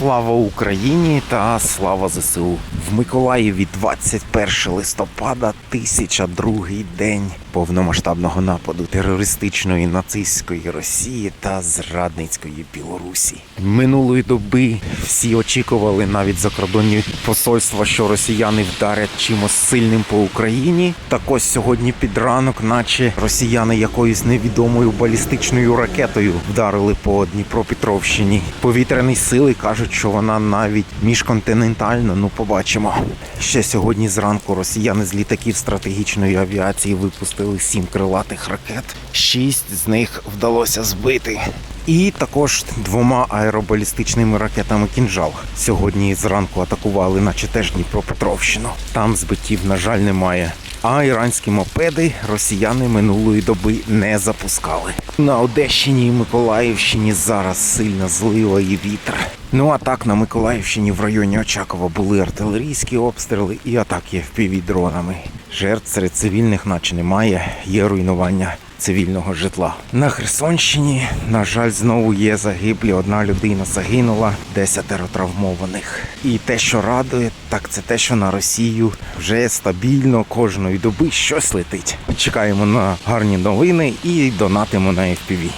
Слава Україні та слава ЗСУ. В Миколаєві 21 листопада, 1002 день повномасштабного нападу терористичної нацистської Росії та зрадницької Білорусі. Минулої доби всі очікували навіть закордонні посольства, що росіяни вдарять чимось сильним по Україні. Так ось сьогодні під ранок, наче росіяни якоюсь невідомою балістичною ракетою вдарили по Дніпропетровщині. Повітряні сили кажуть, що вона навіть міжконтинентальна. Ну, побачимо. Ще сьогодні зранку росіяни з літаків стратегічної авіації випустили сім крилатих ракет. Шість з них вдалося збити. І також двома аеробалістичними ракетами кінжал. Сьогодні зранку атакували, наче теж Дніпропетровщину. Там збиттів, на жаль, немає. А іранські мопеди росіяни минулої доби не запускали. На Одещині і Миколаївщині зараз сильна злива і вітер. Ну а так на Миколаївщині в районі Очакова були артилерійські обстріли і атаки FPV-дронами. Жертв серед цивільних наче немає, є руйнування цивільного житла. На Херсонщині, на жаль, знову є загиблі. Одна людина загинула, десятеро травмованих. І те, що радує, так це те, що на Росію вже стабільно кожної доби щось летить. Чекаємо на гарні новини і донатимо на FPV.